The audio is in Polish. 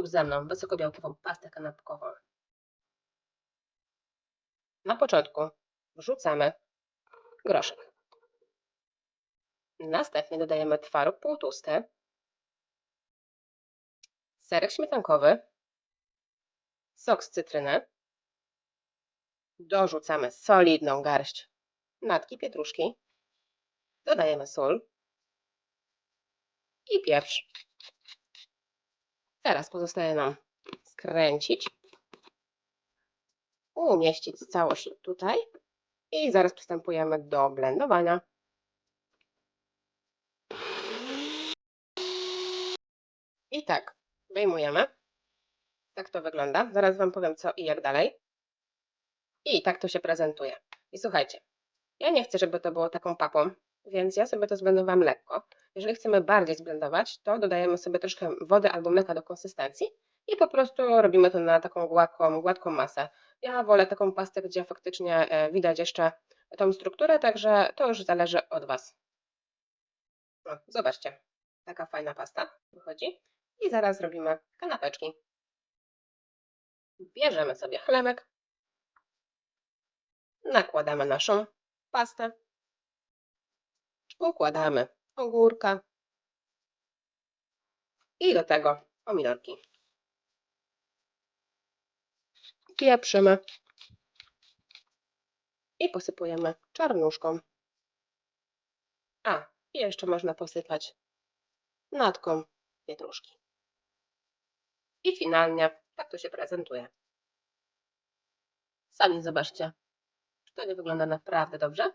Zrób ze mną wysokobiałkową pastę kanapkową. Na początku wrzucamy groszek. Następnie dodajemy twaróg półtłusty, serek śmietankowy, sok z cytryny. Dorzucamy solidną garść natki pietruszki. Dodajemy sól i pieprz. Teraz pozostaje nam skręcić, umieścić całość tutaj i zaraz przystępujemy do blendowania. I tak, wyjmujemy. Tak to wygląda. Zaraz Wam powiem co i jak dalej. I tak to się prezentuje. I słuchajcie, ja nie chcę, żeby to było taką papą, więc ja sobie to zblendowałam lekko. Jeżeli chcemy bardziej zblendować, to dodajemy sobie troszkę wody albo mleka do konsystencji i po prostu robimy to na taką gładką, gładką masę. Ja wolę taką pastę, gdzie faktycznie e, widać jeszcze tą strukturę, także to już zależy od Was. O, zobaczcie, taka fajna pasta wychodzi. I zaraz robimy kanapeczki. Bierzemy sobie chlebek, nakładamy naszą pastę, układamy ogórka i do tego pomidorki. Pieprzymy i posypujemy czarnuszką. A, i jeszcze można posypać natką pietruszki. I finalnie tak to się prezentuje. Sami zobaczcie, czy to nie wygląda naprawdę dobrze.